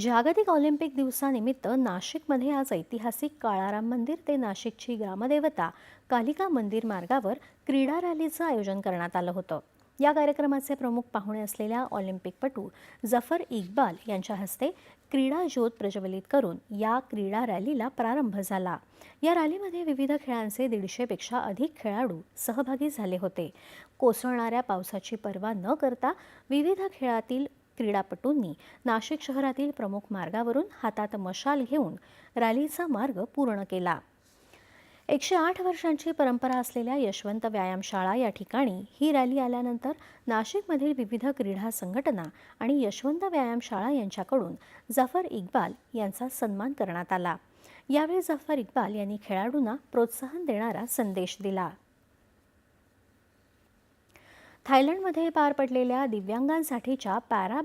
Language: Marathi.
जागतिक ऑलिम्पिक दिवसानिमित्त नाशिकमध्ये आज ऐतिहासिक काळाराम मंदिर ते नाशिकची ग्रामदेवता कालिका मंदिर मार्गावर क्रीडा रॅलीचं आयोजन करण्यात आलं होतं. या कार्यक्रमाचे प्रमुख पाहुणे असलेल्या ऑलिम्पिकपटू जफर इक्बाल यांच्या हस्ते क्रीडा ज्योत प्रज्वलित करून या क्रीडा रॅलीला प्रारंभ झाला. या रॅलीमध्ये विविध खेळांचे दीडशेपेक्षा अधिक खेळाडू सहभागी झाले होते. कोसळणाऱ्या पावसाची पर्वा न करता विविध खेळातील क्रीडापटूंनी नाशिक शहरातील प्रमुख मार्गावरून हातात मशाल घेऊन रॅलीचा मार्ग पूर्ण केला. एकशे आठ वर्षांची परंपरा असलेल्या यशवंत व्यायामशाळा या ठिकाणी ही रॅली आल्यानंतर नाशिकमधील विविध क्रीडा संघटना आणि यशवंत व्यायामशाळा यांच्याकडून जफर इक्बाल यांचा सन्मान करण्यात आला. यावेळी जफर इक्बाल यांनी खेळाडूंना प्रोत्साहन देणारा संदेश दिला. थायलंडमध्ये पार पडलेल्या दिव्यांगांसाठीच्या पॅरा